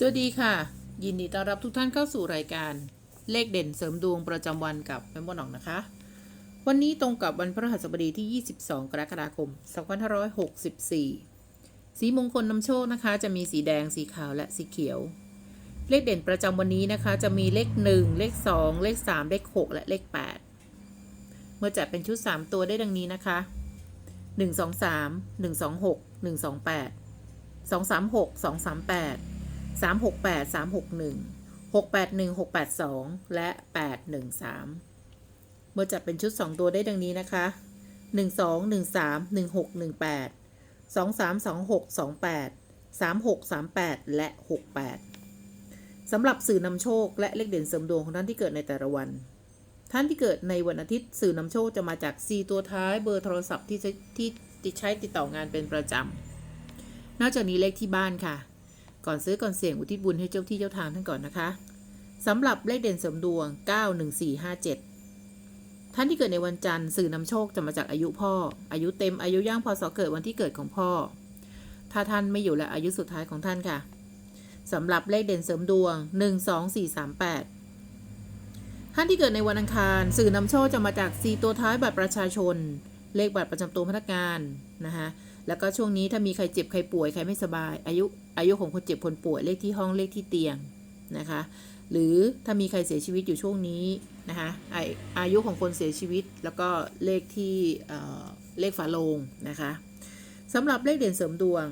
สวัสดีค่ะ ยินดีต้อนรับทุกท่านเข้าสู่รายการเลขเด่นเสริมดวงประจำวันกับแม่มดหนองนะคะ วันนี้ตรงกับวันพฤหัสบดีที่ 22 กรกฎาคม 2564 สีมงคลนำโชคนะคะ จะมีสีแดงสีขาวและสีเขียว เลขเด่นประจำวันนี้นะคะ จะมีเลข 1 เลข 2 เลข 3 เลข 6 และเลข 8 เมื่อจัดเป็นชุด 3 ตัวได้ดังนี้นะคะ 1 2 3 1 2 6 1 2 8 2 3 6 2 3 8 3 6 8 3 6 1 6 8 1 6 8 2 และ 8 1 3 เมื่อจัดเป็นชุด 2 ตัวได้ดังนี้นะคะ 1 2 1 3 1 6 1 8 2 3 2 6 2 8 3 6 3 8 และ 68 สำหรับสื่อนำโชคและเลขเด่นเสริมดวงของท่านที่เกิดในแต่ละวัน ท่านที่เกิดในวันอาทิตย์สื่อนำโชคจะมาจาก4ตัวท้ายเบอร์โทรศัพท์ที่ใช้ที่ที่ใช้ติดต่องานเป็นประจำนอกจากนี้เลขที่บ้านค่ะ ก่อนซื้อก่อนเสี่ยงอุทิศบุญให้เจ้าที่เจ้าทางท่านก่อนนะคะสำหรับเลขเด่นเสริมดวง 91457 ท่านที่เกิดในวันจันทร์สื่อนำโชคจะมาจากอายุพ่อ อายุเต็มอายุย่างพศเกิดวันที่เกิดของพ่อ ถ้าท่านไม่อยู่และอายุสุดท้ายของท่านค่ะสำหรับเลขเด่นเสริมดวง 12438 ท่านที่เกิดในวันอังคารสื่อนำโชคจะมาจาก 4 ตัวท้ายบัตรประชาชน เลขบัตรประจำตัวพนักงานนะคะ แล้วก็ช่วงนี้ถ้ามีใครเจ็บใครป่วยใครไม่สบาย อายุอายุของคนเจ็บคนป่วยเลขที่ห้องเลขที่เตียงนะคะ หรือถ้ามีใครเสียชีวิตอยู่ช่วงนี้นะคะอาอายุของคนเสียชีวิต แล้วก็เลขที่เเลขฝาโลงนะคะสำหรับเลขเด่นเสริมดวง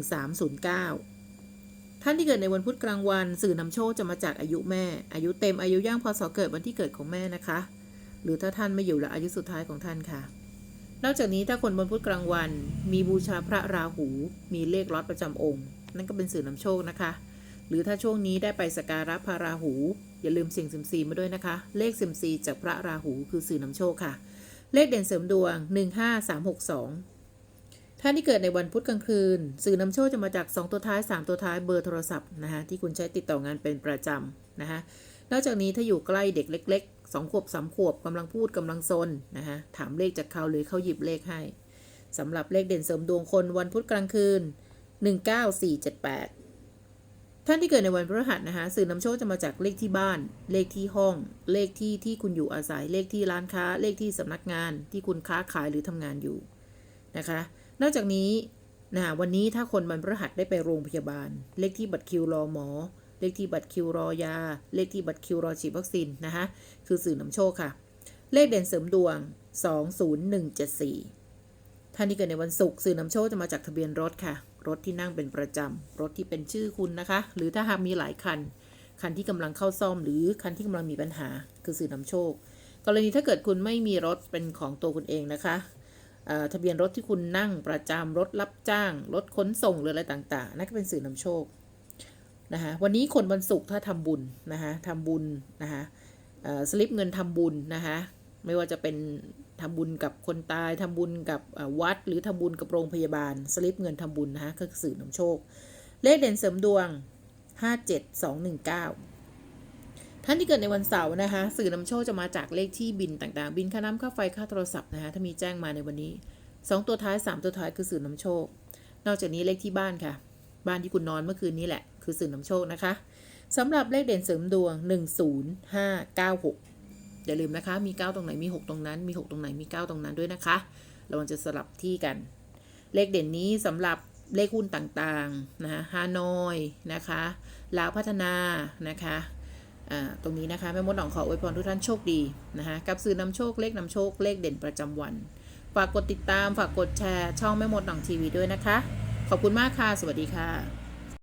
81309 ท่านที่เกิดในวันพุธกลางวัน สื่อนำโชคจะมาจากอายุแม่ อายุเต็มอายุย่างพศเกิดวันที่เกิดของแม่นะคะ หรือถ้าท่านไม่อยู่และอายุสุดท้ายของท่านค่ะ นอกจากนี้ถ้าคนบนพุธกลางวัน มีบูชาพระราหู มีเลขล็อตประจำองค์ นั่นก็เป็นสื่อนำโชคนะคะ หรือถ้าช่วงนี้ได้ไปสการะพระราหู อย่าลืมเสี่ยงเซิมซีมาด้วยนะคะ เลขเซิมซีจากพระราหูคือสื่อนำโชคค่ะ เลขเด่นเสริมดวง 15362ท่านที่เกิดในวันพุธกลางคืน สื่อนำโชคจะมาจาก 2 ตัวท้าย 3 ตัวท้ายเบอร์โทรศัพท์นะคะที่คุณใช้ติดต่องานเป็นประจำนะคะนอกจากนี้ถ้าอยู่ใกล้เด็กเล็ก ๆ2ขวบ3ขวบกำลังพูดกำลังซนนะคะถามเลขจากเขาหรือเขาหยิบเลขให้สำหรับเลขเด่นเสริมดวงคนวันพุธกลางคืน 19478 ท่านที่เกิดในวันพฤหัสนะคะสื่อนำโชคจะมาจากเลขที่บ้าน เลขที่ห้อง เลขที่ที่คุณอยู่อาศัยเลขที่ร้านค้า เลขที่สำนักงานที่คุณค้าขายหรือทำงานอยู่นะคะ นอกจากนี้นะวันนี้ถ้าคนวันพฤหัสได้ไปโรงพยาบาล เลขที่บัตรคิวรอหมอ เลขที่บัตรคิวรอยา เลขที่บัตรคิวรอฉีดวัคซีนนะคะคือสื่อนำโชคค่ะ เลขเด่นเสริมดวง 20174 ท่านที่เกิดในวันศุกร์สื่อนำโชคจะมาจากทะเบียนรถค่ะ รถที่นั่งเป็นประจำรถที่เป็นชื่อคุณนะคะ หรือถ้าหากมีหลายคัน คันที่กำลังเข้าซ่อม หรือคันที่กำลังมีปัญหา คือสื่อนำโชค กรณีถ้าเกิดคุณไม่มีรถเป็นของตัวคุณเองนะคะทะเบียนรถที่คุณนั่งประจำรถรับจ้าง รถขนส่งหรืออะไรต่างๆนั่นก็เป็นสื่อนำโชค นะคะวันนี้คนวันศุกร์ถ้าทำบุญนะคะทำบุญนะคะสลิปเงินทำบุญนะคะไม่ว่าจะเป็นทำบุญกับคนตายทำบุญกับวัด หรือทำบุญกับโรงพยาบาล สลิปเงินทำบุญนะคะก็คือสื่อนำโชค เลขเด่นเสริมดวง 57219 ท่านที่เกิดในวันเสาร์นะคะสื่อนำโชคจะมาจากเลขที่บินต่างๆ บินค่าน้ำค่าไฟค่าโทรศัพท์นะคะถ้ามีแจ้งมาในวันนี้ 2 ตัวท้าย 3 ตัวท้ายคือสื่อนำโชค นอกจากนี้เลขที่บ้านค่ะ บ้านที่คุณนอนเมื่อคืนนี้แหละ คือสื่อนำโชคนะคะสำหรับเลขเด่นเสริมดวง 10596 อย่าลืมนะคะ มี 9 ตรงไหนมี 6 ตรงนั้น มี 6 ตรงไหนมี 9 ตรงนั้นด้วยนะคะระวังจะสลับที่กัน เลขเด่นนี้สำหรับเลขหุ้นต่างๆ นะคะฮานอยนะคะลาวพัฒนานะคะตรงนี้นะคะแม่มดหนองขออวยพรทุกท่านโชคดีนะคะกับสื่อนำโชคเลขนำโชคเลขเด่นประจำวัน ฝากกดติดตามฝากกดแชร์ช่องแม่มดหนองทีวีด้วยนะคะ ขอบคุณมากค่ะ สวัสดีค่ะ